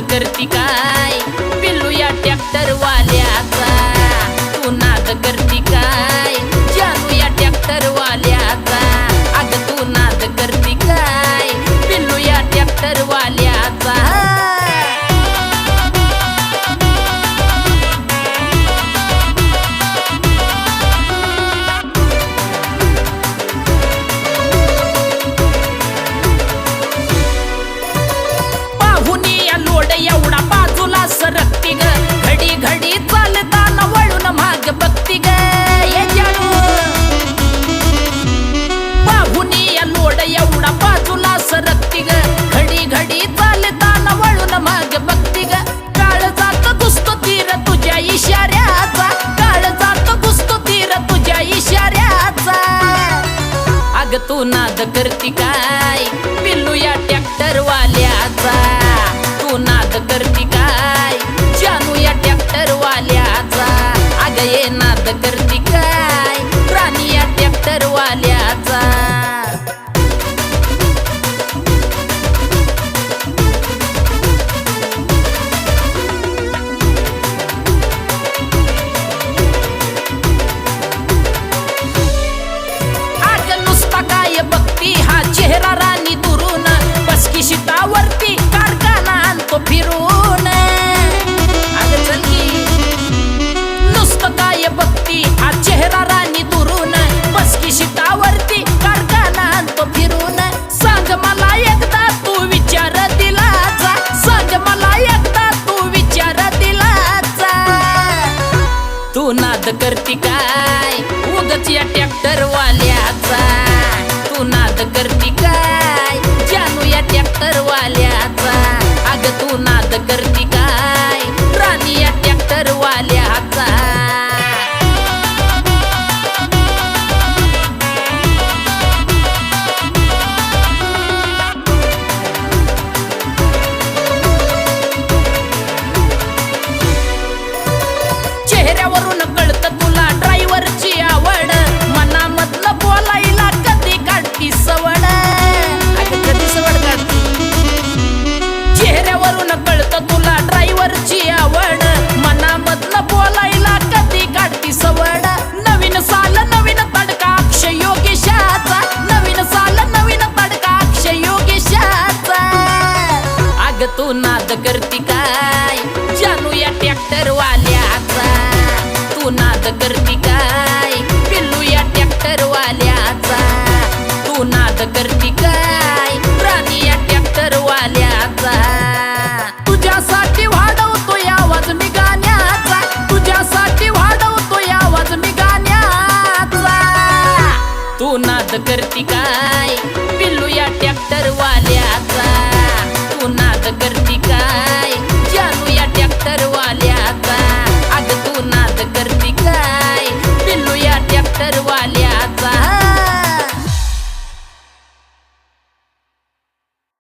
करती काय? पिल्लू या ट्रॅक्टर इशाऱ्याचा काळ जातो घुसतो तीर तुझ्या इशाऱ्याचा. अग तू नाद करती काय? पिल्लू या ट्रॅक्टर वाल्याचा तू नाद करती काय? जानू या ट्रॅक्टर वाल्याचा अग ये नाद करती काय? प्राणी या ट्रॅक्टर वाल्याचा தகர்த்து करती काय? जानू या ट्रॅक्टर वाल्याचा तू करती काय? पिल्लू या ट्रॅक्टर वाल्याचा तू करती काय? प्राणी या ट्रॅक्टर वाल्याचा तुझ्यासाठी आवाज मी तुझ्यासाठी आवाज मी गाण्याचा. करती काय? पिल्लू या ट्रॅक्टर